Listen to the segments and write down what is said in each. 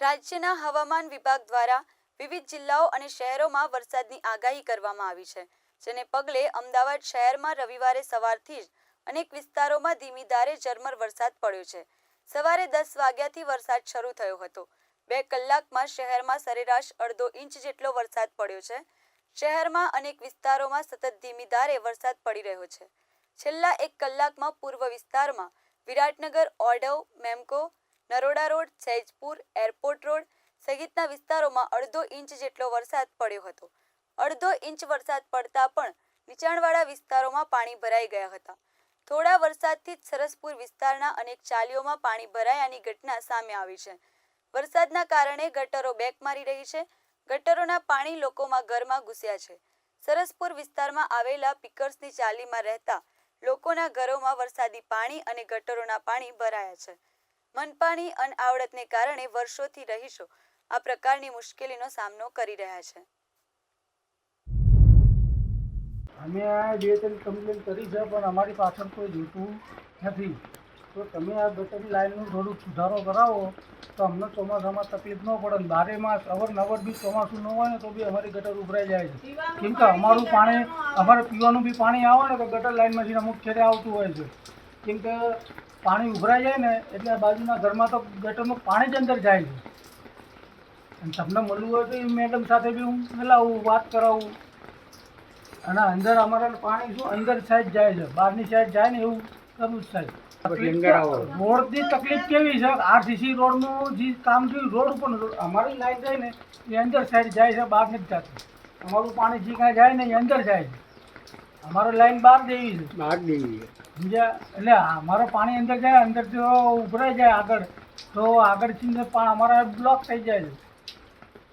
રાજ્યના હવામાન વિભાગ દ્વારા વિવિધ જિલ્લાઓ અને શહેરોમાં વરસાદની આગાહી કરવામાં આવી છે, જેને પગલે અમદાવાદ શહેરમાં રવિવારે સવારથી જ અનેક વિસ્તારોમાં ધીમી ધારે ઝરમર વરસાદ પડ્યો છે. સવારે દસ વાગ્યાથી વરસાદ શરૂ થયો હતો. બે કલાકમાં શહેરમાં સરેરાશ અડધો ઇંચ જેટલો વરસાદ પડ્યો છે. શહેરમાં અનેક વિસ્તારોમાં સતત ધીમી ધારે વરસાદ પડી રહ્યો છે. છેલ્લા એક કલાકમાં પૂર્વ વિસ્તારમાં Viratnagar Odhav Memco Naroda road, Saijpur airport road સહિતના વિસ્તારોમાં અડધો ઇંચ જેટલો વરસાદ પડ્યો હતો. અડધો ઇંચ વરસાદ પડતા પણ નીચાણવાળા વિસ્તારોમાં પાણી ભરાઈ ગયા હતા. થોડા વરસાદથી જ સરસપુર વિસ્તારના અનેક ચાલીઓમાં પાણી ભરાયાની ઘટના સામે આવી છે. વરસાદના કારણે ગટરો બેક મારી રહી છે. ગટરોના પાણી લોકોમાં ઘરમાં ઘૂસ્યા છે. સરસપુર વિસ્તારમાં આવેલા પિકર્સની ચાલીમાં રહેતા લોકોના ઘરોમાં વરસાદી પાણી અને ગટરોના પાણી ભરાયા છે. મનપાની અનઆવડતને કારણે વર્ષોથી રહીશો આ પ્રકારની મુશ્કેલીનો સામનો કરી રહ્યા છે. અમે આ બે ત્રણ કમ્પ્લેન કરી છે પણ અમારી પાછળ કોઈ જોતું નથી. તો તમે આ ગટરની લાઈનનું થોડુંક સુધારો કરાવો તો અમને ચોમાસામાં તકલીફ ન પડે. ને બારે માસ અવરનવર બી ચોમાસું ન હોય ને તો બી અમારી ગટર ઉભરાઈ જાય છે. કેમ કે અમારું પાણી અમારે પીવાનું બી પાણી આવે ને તો ગટર લાઈનમાંથી અમુક છેડે આવતું હોય છે. કેમ કે પાણી ઉભરાઈ જાય ને એટલે આ બાજુના ઘરમાં તો ગટરનું પાણી જ અંદર જાય છે. અને તમને મળવું હોય તો એ મેડમ સાથે બી હું મિલાવું વાત કરાવું. અને અંદર અમારા પાણી શું અંદર સાઈડ જાય છે બહારની સાઈડ જાય ને એવું કરવું જ સાહેબ. રોડની તકલીફ કેવી છે? આરસીસી રોડનું જે કામ થયું રોડ ઉપર અમારી લાઈન જાય ને એ અંદર સાઈડ જાય છે બહાર નથી જતું. અમારું પાણી જે કાંઈ જાય ને એ અંદર જાય છે. અમારે લાઈન બહાર દેવી છે. બહાર દેવી સમજ્યા એટલે અમારું પાણી અંદર જાય, અંદર જો ઉભરાઈ જાય આગળ. તો આગળથી પણ અમારા બ્લોક થઈ જાય છે.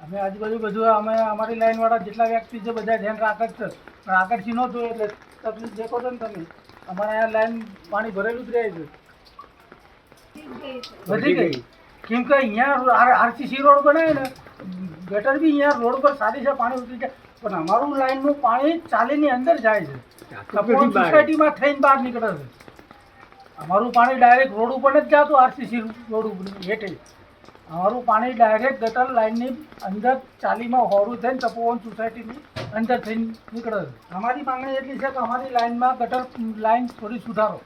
અમે આજુબાજુ બધું, અમે અમારી લાઈનવાળા જેટલા વ્યક્તિ છે, બધા ધ્યાન રાખે છે. પણ આગળથી ન જોઈએ એટલે તકલીફ દેખો છો ને તમે. અમારે અહીંયા લાઈન પાણી ભરેલું જ રહે છે. વધી ગઈ. કેમ કે અહીંયા આરસીસી રોડ બનાવે ને, ગટર બી અહીંયા રોડ પર સારી છે, પાણી ઉતરી જાય. પણ અમારું લાઈનનું પાણી ચાલીની અંદર જાય છે. સોસાયટીમાં થઈને બહાર નીકળે છે. અમારું પાણી ડાયરેક્ટ રોડ ઉપર જ જાતું આરસીસી રોડ ઉપર હેઠે. અમારું પાણી ડાયરેક્ટ ગટર લાઈનની અંદર ચાલીમાં હોરું થઈને તપોવન સોસાયટીની અંદર થઈને નીકળે છે. અમારી માંગણી એટલી છે કે અમારી લાઇનમાં ગટર લાઇન થોડી સુધારો.